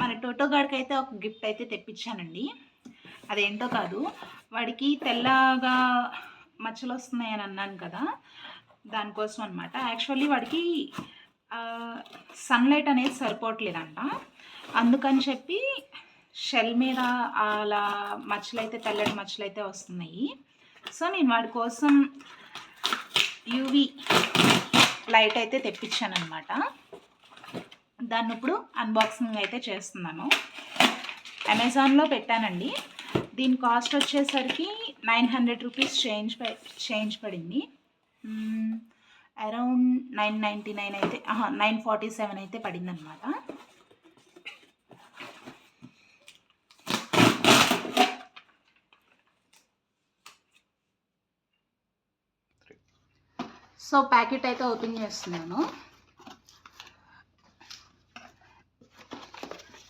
మన టోటో గాడికి అయితే ఒక గిఫ్ట్ అయితే తెప్పించానండి. అదేంటో కాదు వాడికి తెల్లగా మచ్చలు వస్తున్నాయని అన్నాను కదా దానికోసం అనమాట యాక్చువల్లీ వాడికి సన్లైట్ అనేది సరిపోవట్లేదంట. అందుకని చెప్పి షెల్ మీద అలా మచ్చలు అయితే తెల్లటి మచ్చలు అయితే వస్తున్నాయి. సో నేను వాడి కోసం యూవి లైట్ అయితే తెప్పించాను అనమాట దాన్ని ఇప్పుడు అన్బాక్సింగ్ అయితే చేస్తున్నాను. అమెజాన్లో పెట్టానండి. దీని కాస్ట్ వచ్చేసరికి nine hundred rupees change change పడింది. అరౌండ్ నైన్ నైంటీ నైన్ అయితే నైన్ ఫార్టీ సెవెన్ అయితే పడింది అనమాట సో ప్యాకెట్ అయితే ఓపెన్ చేస్తున్నాను.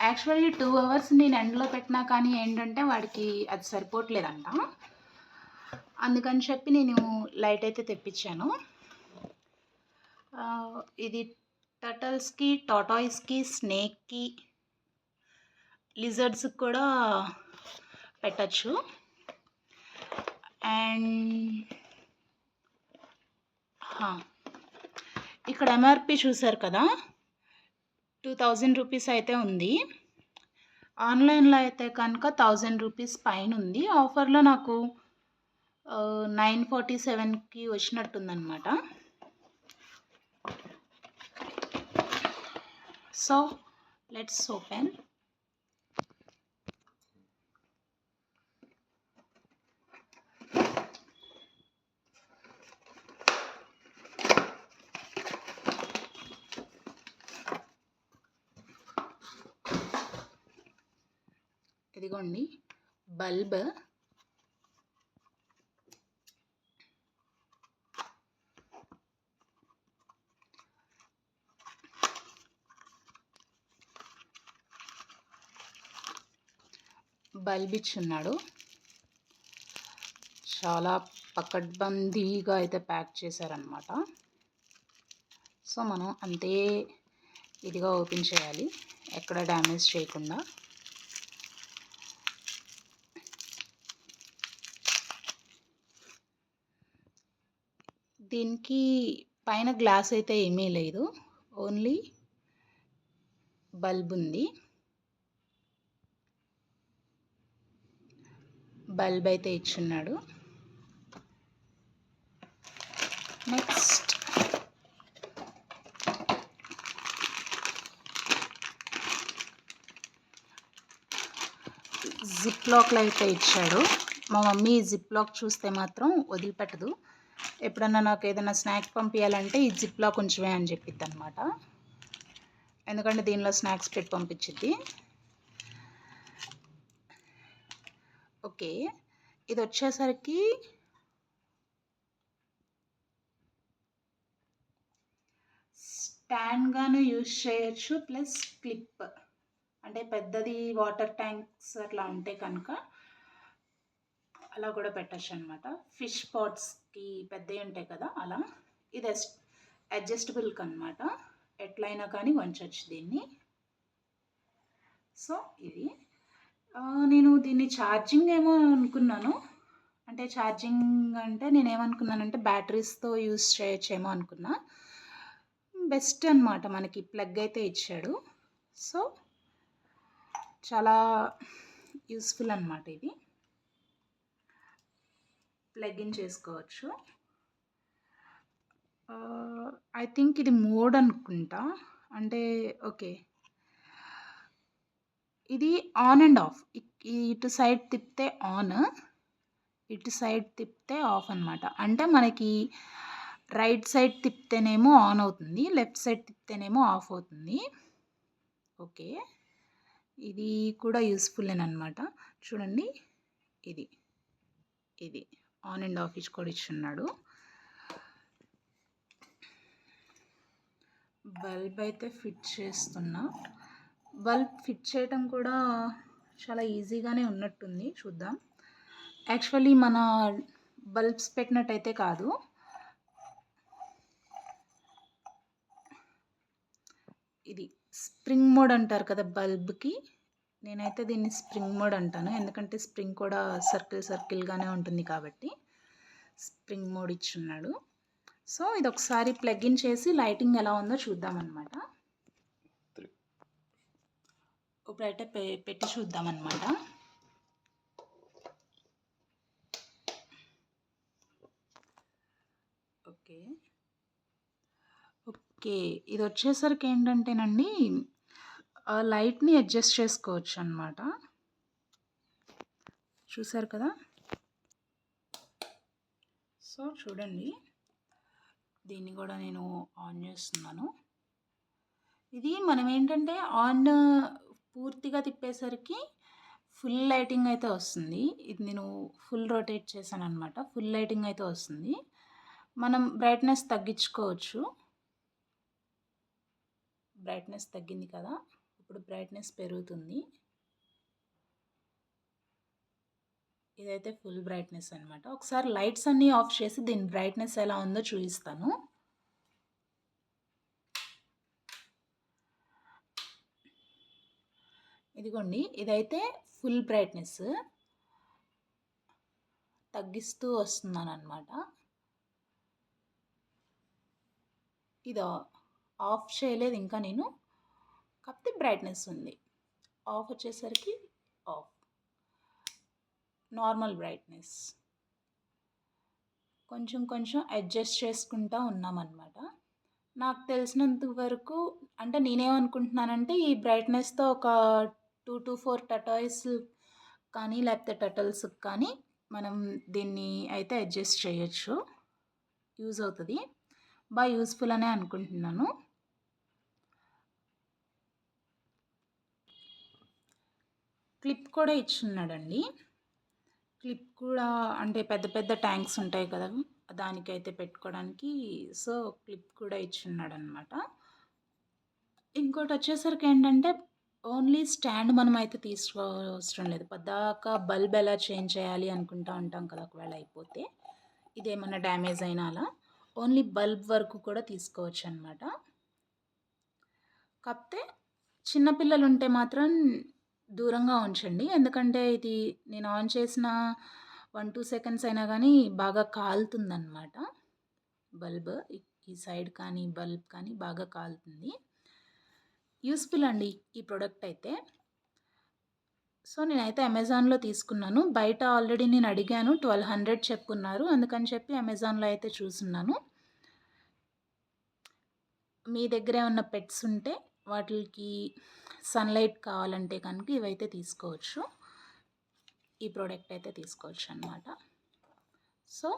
యాక్చువల్లీ టూ అవర్స్ నేను ఎండలో పెట్టినా కానీ ఏంటంటే వాడికి అది సరిపోవట్లేదంట. అందుకని చెప్పి నేను లైట్ అయితే తెప్పించాను. ఇది టటల్స్కి టాటాయిస్కి స్నేక్కి లిజర్డ్స్కి కూడా పెట్టచ్చు. అండ్ ఇక్కడ ఎంఆర్పి చూసారు కదా? టూ థౌజండ్ రూపీస్ అయితే ఉంది. ఆన్లైన్లో అయితే కనుక థౌజండ్ రూపీస్ పైన ఉంది. ఆఫర్లో నాకు నైన్ ఫార్టీ సెవెన్కి వచ్చినట్టుందనమాట సో లెట్స్ ఓపెన్. ఇదిగోండి బల్బ్. బల్బ్ ఇచ్చున్నాడు. చాలా పకడ్బందీగా అయితే ప్యాక్ చేశారనమాట సో మనం అంతే ఇదిగా ఓపెన్ చేయాలి. ఎక్కడ డ్యామేజ్ చేయకుండా. దీనికి పైన గ్లాస్ అయితే ఏమీ లేదు. ఓన్లీ బల్బ్ ఉంది. బల్బ్ అయితే ఇచ్చున్నాడు. నెక్స్ట్. జిప్ లాక్లు అయితే ఇచ్చాడు. మా మమ్మీ జిప్ లాక్ చూస్తే మాత్రం వదిలిపెట్టదు. ఎప్పుడన్నా నాకు ఏదైనా స్నాక్స్ పంపించాలంటే ఈ జిప్లా కొంచెమే అని చెప్పిద్ది అనమాట ఎందుకంటే దీనిలో స్నాక్స్ పెట్టి పంపించింది. ఓకే ఇది వచ్చేసరికి స్టాండ్గాను యూజ్ చేయొచ్చు ప్లస్ క్లిప్. అంటే పెద్దది వాటర్ ట్యాంక్స్ అట్లా ఉంటే కనుక అలా కూడా పెట్టచ్చు అనమాట ఫిష్ పాట్స్కి పెద్దవి ఉంటాయి కదా అలా. ఇది అడ్జస్టబుల్ అనమాట ఎట్లయినా కానీ వంచవచ్చు దీన్ని. సో ఇది. నేను దీన్ని ఛార్జింగ్ ఏమో అనుకున్నాను. అంటే ఛార్జింగ్ అంటే నేను ఏమనుకున్నానంటే బ్యాటరీస్తో యూస్ చేయొచ్చేమో అనుకున్నా. బెస్ట్ అనమాట మనకి ప్లగ్ అయితే ఇచ్చాడు. సో చాలా యూస్ఫుల్ అనమాట ఇది. ప్లగ్ ఇన్ చేసుకోవచ్చు. ఐ థింక్ ఇది మోడ్ అనుకుంటా. అంటే ఓకే. ఇది ఆన్ అండ్ ఆఫ్. ఇటు సైడ్ తిప్పితే ఆన్ ఇటు సైడ్ తిప్పితే ఆఫ్ అనమాట అంటే మనకి రైట్ సైడ్ తిప్పితేనేమో ఆన్ అవుతుంది లెఫ్ట్ సైడ్ తిప్పితేనేమో ఆఫ్ అవుతుంది. ఓకే. ఇది కూడా యూస్ఫుల్ అనమాట చూడండి. ఇది. ఇది. ఆన్ అండ్ ఆఫ్ ఇచ్చి కూడా ఇచ్చున్నాడు. బల్బ్ అయితే ఫిట్ చేస్తున్నా. బల్బ్ ఫిట్ చేయటం కూడా చాలా ఈజీగానే ఉన్నట్టుంది చూద్దాం. యాక్చువల్లీ మన బల్బ్స్ పెట్టినట్టయితే కాదు. ఇది స్ప్రింగ్ మోడ్ అంటారు కదా బల్బ్కి. నేనైతే దీన్ని స్ప్రింగ్ మోడ్ అంటాను. ఎందుకంటే స్ప్రింగ్ కూడా సర్కిల్ సర్కిల్గానే ఉంటుంది కాబట్టి స్ప్రింగ్ మోడ్ ఇచ్చున్నాడు. సో ఇది ఒకసారి ప్లగ్ ఇన్ చేసి లైటింగ్ ఎలా ఉందో చూద్దామన్నమాట. ఇప్పుడైతే పె పెట్టి చూద్దామన్నమాట. ఓకే. ఓకే. ఇది వచ్చేసరికి ఏంటంటేనండి లైట్ని అడ్జస్ట్ చేసుకోవచ్చు అనమాట చూసారు కదా? సో చూడండి. దీన్ని కూడా నేను ఆన్ చేస్తున్నాను. ఇది మనం ఏంటంటే ఆన్ పూర్తిగా తిప్పేసరికి ఫుల్ లైటింగ్ అయితే వస్తుంది. ఇది నేను ఫుల్ రొటేట్ చేశాను అనమాట ఫుల్ లైటింగ్ అయితే వస్తుంది. మనం బ్రైట్నెస్ తగ్గించుకోవచ్చు. బ్రైట్నెస్ తగ్గింది కదా? ఇప్పుడు బ్రైట్నెస్ పెరుగుతుంది. ఇదైతే ఫుల్ బ్రైట్నెస్ అనమాట ఒకసారి లైట్స్ అన్నీ ఆఫ్ చేసి దీని బ్రైట్నెస్ ఎలా ఉందో చూపిస్తాను. ఇదిగోండి ఇదైతే ఫుల్ బ్రైట్నెస్ తగ్గిస్తూ వస్తున్నాను అనమాట ఇది ఆఫ్ చేయలేదు ఇంకా నేను. కాకపోతే బ్రైట్నెస్ ఉంది. ఆఫ్ వచ్చేసరికి ఆఫ్. Normal brightness. కొంచెం కొంచెం అడ్జస్ట్ చేసుకుంటూ ఉన్నామన్నమాట. నాకు తెలిసినంత వరకు అంటే నేనేమనుకుంటున్నానంటే ఈ బ్రైట్నెస్తో ఒక టూ టు ఫోర్ టటాయిస్ కానీ లేకపోతే టటల్స్ కానీ మనం దీన్ని అయితే అడ్జస్ట్ చేయొచ్చు. యూజ్ అవుతుంది. బాగా యూస్ఫుల్ అనే అనుకుంటున్నాను. క్లిప్ కూడా ఇచ్చున్నాడండి. క్లిప్ కూడా అంటే పెద్ద పెద్ద ట్యాంక్స్ ఉంటాయి కదా దానికైతే పెట్టుకోవడానికి. సో క్లిప్ కూడా ఇచ్చున్నాడు అనమాట ఇంకోటి వచ్చేసరికి ఏంటంటే ఓన్లీ స్టాండ్ మనం అయితే తీసుకోవసరం లేదు. పద్దాక బల్బ్ ఎలా చేంజ్ చేయాలి అనుకుంటా ఉంటాం కదా ఒకవేళ అయిపోతే. ఇదేమన్నా డ్యామేజ్ అయినా అలా. ఓన్లీ బల్బ్ వరకు కూడా తీసుకోవచ్చు అనమాట కాకపోతే చిన్నపిల్లలు ఉంటే మాత్రం దూరంగా ఉంచండి. ఎందుకంటే ఇది నేను ఆన్ చేసిన వన్ టూ సెకండ్స్ అయినా కానీ బాగా కాలుతుందన్నమాట. బల్బ్ ఈ సైడ్ కానీ బల్బ్ కానీ బాగా కాలుతుంది. యూస్ఫుల్ అండి ఈ ప్రోడక్ట్ అయితే. సో నేనైతే అమెజాన్లో తీసుకున్నాను. బయట ఆల్రెడీ నేను అడిగాను. ట్వెల్వ్ హండ్రెడ్ చెప్పుకున్నారు. అందుకని చెప్పి అమెజాన్లో అయితే చూసున్నాను. మీ దగ్గరే ఉన్న పెట్స్ ఉంటే వాటికి సన్లైట్ కావాలంటే కనుక ఇవైతే తీసుకోవచ్చు. ఈ ప్రోడక్ట్ అయితే తీసుకోవచ్చు అనమాట so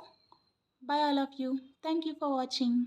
bye all of you thank you for watching